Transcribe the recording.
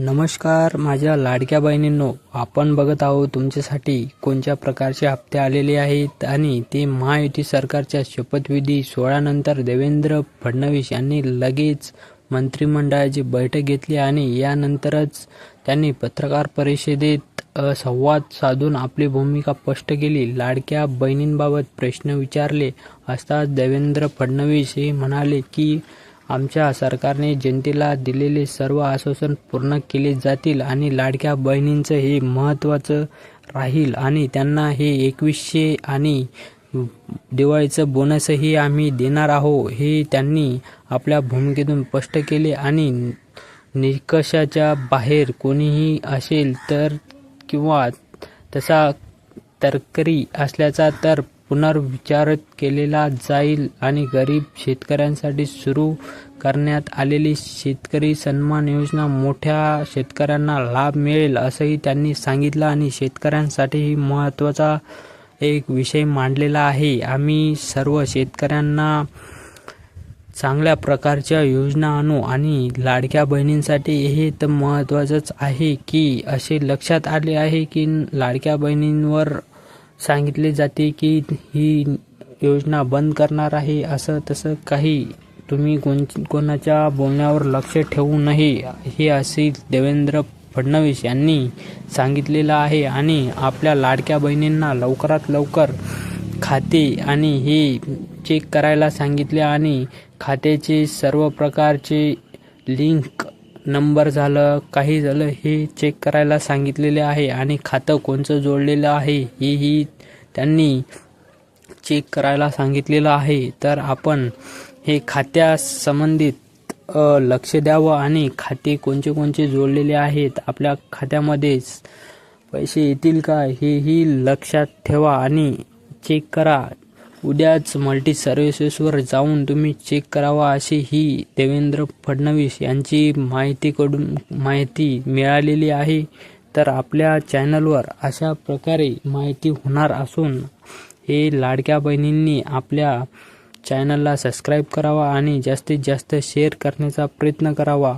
नमस्कार माझ्या लाडक्या बहिणींनो आपण बघत आहोत तुमच्यासाठी कोणत्या प्रकारचे हप्ते आलेले आहेत आणि ते महायुती सरकारच्या शपथविधी सोहळ्यानंतर देवेंद्र फडणवीस यांनी लगेच मंत्रिमंडळाची बैठक घेतली आणि यानंतरच त्यांनी पत्रकार परिषदेत संवाद साधून आपली भूमिका स्पष्ट केली. लाडक्या बहिणींबाबत प्रश्न विचारले असताच देवेंद्र फडणवीस हे म्हणाले की आमच्या सरकारने जनतेला दिलेले सर्व आश्वासन पूर्ण केले जातील आणि लाडक्या बहिणींचं हे महत्त्वाचं राहील आणि त्यांना हे एकवीसशे आणि दिवाळीचं बोनसही आम्ही देणार आहोत हे त्यांनी आपल्या भूमिकेतून स्पष्ट केले आणि निकषाच्या बाहेर कोणीही असेल तर किंवा तसा तरकरी असल्याचा तर पुनर्विचार केलेला जाईल आणि गरीब शेतकऱ्यांसाठी सुरू करण्यात आलेली शेतकरी सन्मान योजना मोठ्या शेतकऱ्यांना लाभ मिळेल असंही त्यांनी सांगितलं आणि शेतकऱ्यांसाठीही महत्त्वाचा एक विषय मांडलेला आहे. आम्ही सर्व शेतकऱ्यांना चांगल्या प्रकारच्या योजना आणू आणि लाडक्या बहिणींसाठी हे तर महत्त्वाचंच आहे की असे लक्षात आले आहे की लाडक्या बहिणींवर सांगितले जाते की ही योजना बंद करणार आहे असं तसं काही तुम्ही कोण कोणाच्या बोलण्यावर लक्ष ठेवू नये हे असे देवेंद्र फडणवीस यांनी सांगितलेलं आहे. आणि आपल्या लाडक्या बहिणींना लवकरात लवकर खाते आणि हे चेक करायला सांगितले आणि खात्याचे सर्व प्रकारचे लिंक नंबर झालं काही झालं हे चेक करायला सांगितलेले आहे आणि खातं कोणचं जोडलेलं आहे हेही त्यांनी चेक करायला सांगितलेलं आहे. तर आपण हे खात्यासंबंधित लक्ष द्यावं आणि खाते कोणते कोणते जोडलेले आहेत आपल्या खात्यामध्ये पैसे येतील का हेही लक्षात ठेवा आणि चेक करा. उद्याच मल्टी सर्व्हिसेसवर जाऊन तुम्ही चेक करावा अशी ही देवेंद्र फडणवीस यांची माहितीकडून माहिती मिळालेली आहे. तर आपल्या चॅनलवर अशा प्रकारे माहिती होणार असून हे लाडक्या बहिणींनी आपल्या चॅनलला सबस्क्राईब करावा आणि जास्तीत जास्त शेअर करण्याचा प्रयत्न करावा.